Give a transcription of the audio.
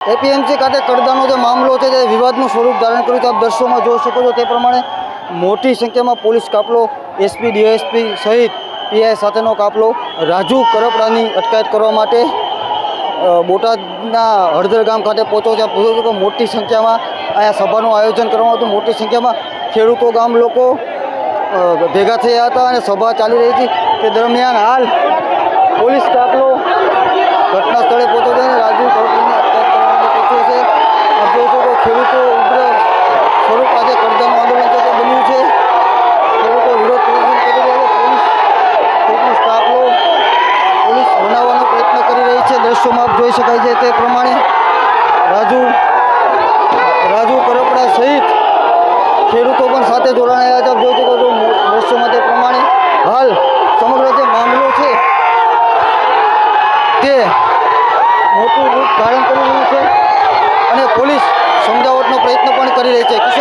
APMC ખાતે કડદાનો જે મામલો છે તે વિવાદનું સ્વરૂપ ધારણ કર્યું છે, આપ દ્રશ્યોમાં જોઈ શકો છો તે પ્રમાણે મોટી સંખ્યામાં પોલીસ કાફલો, એસપી ડીએસપી સહિત પીઆઈ સાથેનો કાફલો, રાજુ કરપડાની અટકાયત કરવા માટે બોટાદના હળદર ગામ ખાતે પહોંચ્યો છે. જોઈ મોટી સંખ્યામાં અહીંયા સભાનું આયોજન કરવામાં હતું. મોટી સંખ્યામાં ખેડૂતો, ગામ લોકો ભેગા થયા હતા અને સભા ચાલી રહી હતી. તે દરમિયાન હાલ પોલીસ કાફલો ઘટના સ્થળે પહોંચ્યો છે અને રાજુ કરપડાની અટકાયત કરવા માટે પહોંચ્યો છે આપ જોઈ શકો ખેડૂતો ઉગ્ર સ્વરૂપ આજે કરદાનું આંદોલન છે બન્યું છે. ખેડૂતો વિરોધ પ્રદર્શન કરી રહ્યા છે. પોલીસ પોલીસ કાફલો પોલીસ બનાવવાનો પ્રયત્ન કરી રહી છે. દ્રશ્યોમાં આપ જોઈ શકાય છે તે પ્રમાણે રાજુ રાજુ કરપડા સહિત ખેડૂતો પણ સાથે જોડાયા છે. આપ જોઈ શકો છો દ્રશ્યોમાં તે પ્રમાણે હાલ સમગ્ર જે મામલો છે તે મોટું રૂપ ધારણ કરી રહ્યું છે. અને પોલીસ સમજાવટનો પ્રયત્ન પણ કરી રહી છે.